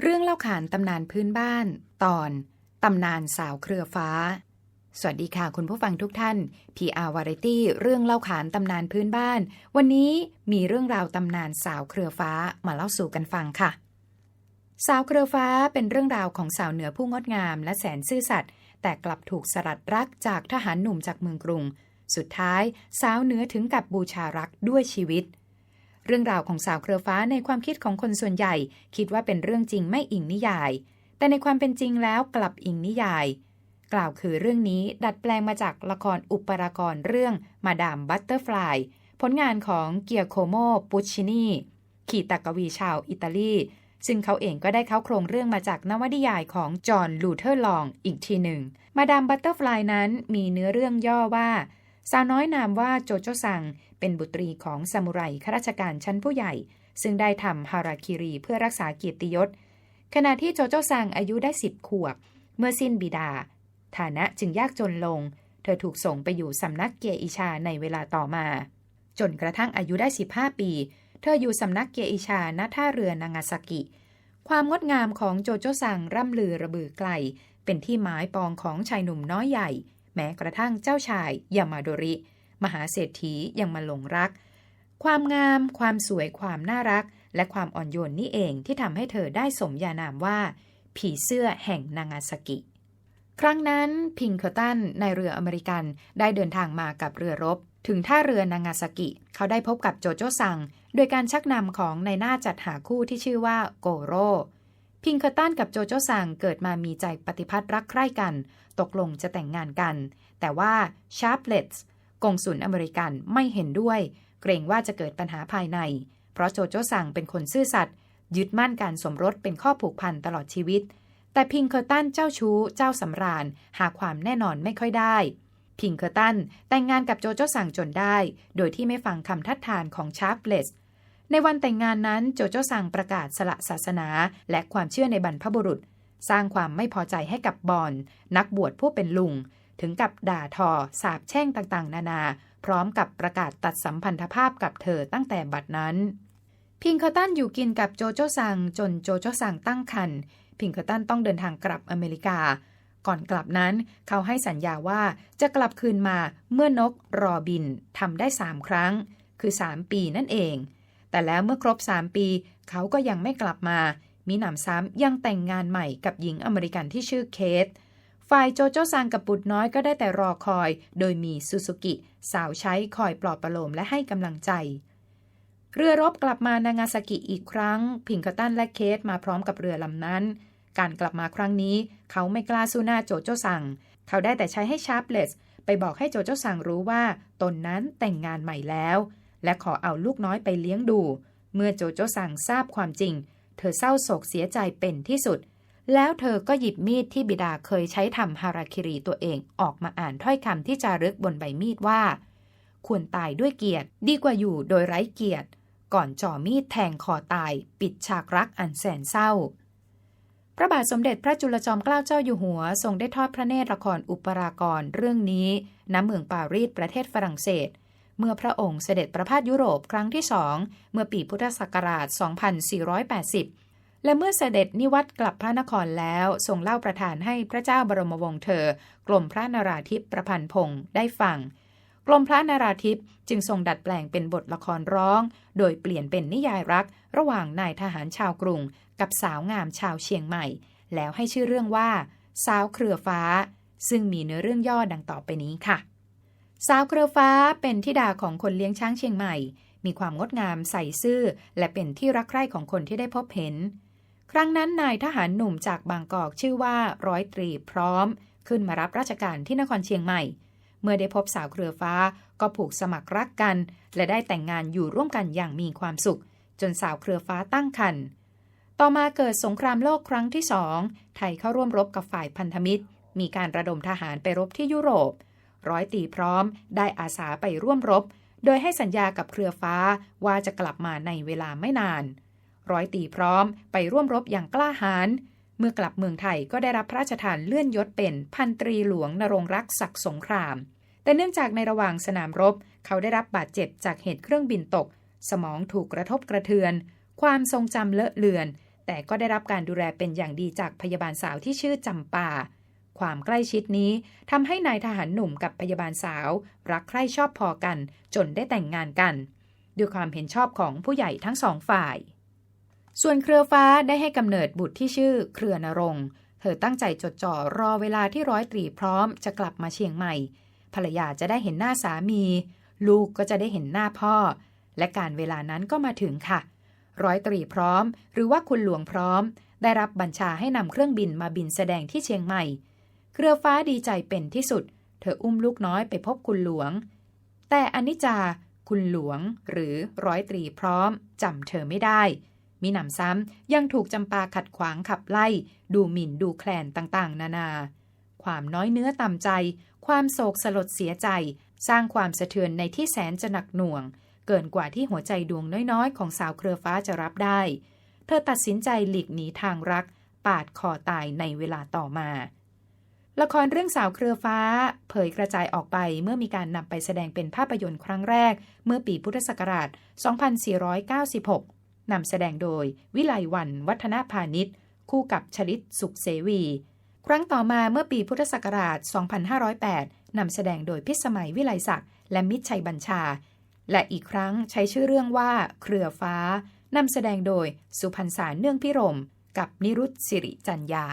เรื่องเล่าขานตำนานพื้นบ้าน ตอน ตำนานสาวเครือฟ้า สวัสดีค่ะคุณผู้ฟังทุกท่าน PR Variety เรื่องเล่าขานตำนานพื้นบ้าน วันนี้มีเรื่องราวตำนานสาวเครือฟ้ามาเล่าสู่กันฟังค่ะ สาวเครือฟ้าเป็นเรื่องราวของสาวเหนือผู้งดงามและแสนซื่อสัตย์แต่กลับถูกสลัดรักจากทหารหนุ่มจากเมืองกรุง สุดท้ายสาวเหนือถึงกับบูชารักด้วยชีวิตเเรื่องราวของสาวเครือฟ้าในความคิดของคนส่วนใหญ่ คิดว่าเป็นเรื่องจริงไม่อิงนิยาย แต่ในความเป็นจริงแล้วกลับอิงนิยาย กล่าวคือเรื่องนี้ดัดแปลงมาจากละครอุปรากรเรื่องมาดามบัตเตอร์ฟลายผลงานของเกียร์โคโมปุชชินีขีตกวีชาวอิตาลี ซึ่งเขาเองก็ได้เข้าโครงเรื่องมาจากนวนิยายของจอห์นลูเทอร์ลองอีกทีหนึ่ง มาดามบัตเตอร์ฟลายนั้นมีเนื้อเรื่องย่อว่า สาวน้อยนามว่าโจโจซังเป็นบุตรีของซามูไรข้าราชการชั้นผู้ใหญ่ ซึ่งได้ทำฮาราคิรีเพื่อรักษาเกียรติยศ ขณะที่โจโจซังอายุได้สิบขวบ เมื่อสิ้นบิดา ฐานะจึงยากจนลง เธอถูกส่งไปอยู่สำนักเกียอิชาในเวลาต่อมา จนกระทั่งอายุได้ 15 ปี เธออยู่สำนักเกียอิชาณท่าเรือนางาซากิ ความงดงามของโจโจซังร่ำลือระบือไกล เป็นที่หมายปองของชายหนุ่มน้อยใหญ่ แม้กระทั่งเจ้าชายยามาโดริ มหาเศรษฐียังมาหลงรัก ความงาม ความสวย ความน่ารัก และความอ่อนโยนนี่เองที่ทำให้เธอได้สมญานามว่า ผีเสื้อแห่งนางาซากิ ครั้งนั้นพิงเคอร์ตันในเรืออเมริกันได้เดินทางมากับเรือรบ ถึงท่าเรือนางาซากิ เขาได้พบกับโจโจซัง โดยการชักนำของในหน้าจัดหาคู่ที่ชื่อว่าโกโร่ พิงเคอร์ตันกับโจโจซังเกิดมามีใจปฏิพัทธ์รักใคร่กัน ตกลงจะแต่งงานกัน แต่ว่าชาร์ปเลตส์กงสุลอเมริกันไม่เห็นด้วย เกรงว่าจะเกิดปัญหาภายใน เพราะโจโจซังเป็นคนซื่อสัตย์ยึดมั่นการสมรสเป็นข้อผูกพันตลอดชีวิต แต่พิงเคอร์ตันเจ้าชู้เจ้าสำราญ หาความแน่นอนไม่ค่อยได้ พิงเคอร์ตันแต่งงานกับโจโจซังจนได้ โดยที่ไม่ฟังคำทัดทานของชาร์ปเลส ในวันแต่งงานนั้นโจโจซังประกาศสละศาสนา และความเชื่อในบรรพบุรุษ สร้างความไม่พอใจให้กับบอน นักบวชผู้เป็นลุง ถึงกับด่าทอ สาบแช่งต่างๆ นานา พร้อมกับประกาศตัดสัมพันธภาพกับเธอตั้งแต่บัดนั้น พิงเคอร์ตันอยู่กินกับโจโจซังจนโจโจซังตั้งครรภ์พิงเคอร์ตันต้องเดินทางกลับอเมริกา ก่อนกลับนั้นเขาให้สัญญาว่าจะกลับคืนมาเมื่อนกรอบินทำได้สามครั้ง คือ 3 ปีนั่นเอง แต่แล้วเมื่อครบ 3 ปี เขาก็ยังไม่กลับมา มีหนำซ้ำยังแต่งงานใหม่กับหญิงอเมริกันที่ชื่อเคทฝ่ายโจโจซังกับปุดน้อยก็ได้แต่รอคอย โดยมีซูซูกิ สาวใช้คอยปลอบประโลมและให้กำลังใจ เรือรบกลับมานางาซากิอีกครั้ง พิงคตันและเคทมาพร้อมกับเรือลำนั้น การกลับมาครั้งนี้ เขาไม่กล้าสู้หน้าโจโจซัง เขาได้แต่ใช้ให้ชาร์ปเลสไปบอกให้โจโจซังรู้ว่าตนนั้นแต่งงานใหม่แล้ว และขอเอาลูกน้อยไปเลี้ยงดู เมื่อโจโจซังทราบความจริง เธอเศร้าโศกเสียใจเป็นที่สุด แล้วเธอก็หยิบมีดที่บิดาเคยใช้ทำฮาราคิรีตัวเองออกมาอ่านถ้อยคำที่จารึกบนใบมีดว่า ควรตายด้วยเกียรติ ดีกว่าอยู่โดยไร้เกียรติ ก่อนจ่อมีดแทงคอตาย ปิดฉากรักอันแสนเศร้าพระบาทสมเด็จพระจุลจอมเกล้าเจ้าอยู่หัว ทรงได้ทอดพระเนตรละครอุปรากรเรื่องนี้ณเมืองปารีสประเทศฝรั่งเศส เมื่อพระองค์เสด็จประพาสยุโรปครั้งที่สองเมื่อปีพุทธศักราช 2480 และเมื่อเสด็จนิวัตกลับพระนครแล้วทรงเล่าประทานให้พระเจ้าบรมวงศ์เธอกรมพระนราธิปประพันธ์พงศ์ได้ฟังกรมพระนราธิปจึงทรงดัดแปลงเป็นบทละครร้อง โดยเปลี่ยนเป็นนิยายรัก ระหว่างนายทหารชาวกรุง กับสาวงามชาวเชียงใหม่ แล้วให้ชื่อเรื่องว่าสาวเครือฟ้า ซึ่งมีเนื้อเรื่องย่อดังต่อไปนี้ค่ะ สาวเครือฟ้าเป็นธิดาของคนเลี้ยงช้างเชียงใหม่ มีความงดงามใส่ซื่อ และเป็นที่รักใคร่ของคนที่ได้พบเห็น ครั้งนั้นนายทหารหนุ่มจากบางกอกชื่อว่าร้อยตรีพร้อม ขึ้นมารับราชการที่นครเชียงใหม่ เมื่อได้พบสาวเครือฟ้าก็ผูกสมัครรักกัน และได้แต่งงานอยู่ร่วมกันอย่างมีความสุข จนสาวเครือฟ้าตั้งครรภ์ต่อมาเกิดสงครามโลกครั้งที่สองไทยเข้าร่วมรบกับฝ่ายพันธมิตร มีการระดมทหารไปรบที่ยุโรป ร้อยตีพร้อม ได้อาสาไปร่วมรบ โดยให้สัญญากับเครือฟ้าว่าจะกลับมาในเวลาไม่นาน ร้อยตีพร้อมไปร่วมรบอย่างกล้าหาญเมื่อกลับเมืองไทยก็ได้รับพระราชทานเลื่อนยศเป็นพันตรีหลวงนรงรักษ์ศักดิ์สงคราม แต่เนื่องจากในระหว่างสนามรบ เขาได้รับบาดเจ็บจากเหตุเครื่องบินตก สมองถูกกระทบกระเทือน ความทรงจำเลอะเลือน แต่ก็ได้รับการดูแลเป็นอย่างดีจากพยาบาลสาวที่ชื่อจำปา ความใกล้ชิดนี้ทำให้นายทหารหนุ่มกับพยาบาลสาว รักใคร่ชอบพอกัน จนได้แต่งงานกัน ด้วยความเห็นชอบของผู้ใหญ่ทั้งสองฝ่าย ส่วนเครือฟ้าได้ให้กำเนิดบุตรที่ชื่อเครือนรงค์เธอตั้งใจจดจ่อรอเวลาที่ร้อยตรีพร้อมจะกลับมาเชียงใหม่ ภรรยาจะได้เห็นหน้าสามี ลูกก็จะได้เห็นหน้าพ่อ และการเวลานั้นก็มาถึงค่ะ ร้อยตรีพร้อม หรือว่าคุณหลวงพร้อม ได้รับบัญชาให้นำเครื่องบินมาบินแสดงที่เชียงใหม่ เครือฟ้าดีใจเป็นที่สุด เธออุ้มลูกน้อยไปพบคุณหลวง แต่อนิจจาคุณหลวงหรือร้อยตรีพร้อมจำเธอไม่ได้มิหนำซ้ำยังถูกจำปาขัดขวางขับไล่ ดูหมิ่นดูแคลนต่างๆ นานา ความน้อยเนื้อต่ำใจ ความโศกสลดเสียใจ สร้างความสะเทือนในที่แสนจะหนักหน่วง เกินกว่าที่หัวใจดวงน้อยๆ ของสาวเครือฟ้าจะรับได้ เธอตัดสินใจหลีกหนีทางรัก ปาดคอตายในเวลาต่อมา ละครเรื่องสาวเครือฟ้า เผยกระจายออกไปเมื่อมีการนำไปแสดงเป็นภาพยนตร์ครั้งแรก เมื่อปีพุทธศักราช 2496 นำแสดงโดย วิไลวันวัฒนพาณิชย์ คู่กับชลิตสุขเสวี ครั้งต่อมาเมื่อปีพุทธศักราช 2508 นำแสดงโดยพิสมัยวิไลศักดิ์และมิตรชัยบัญชา และอีกครั้งใช้ชื่อเรื่องว่า เครือฟ้านำแสดงโดยสุพรรณสารเนื่องพิรม กับนิรุตสิริจันยา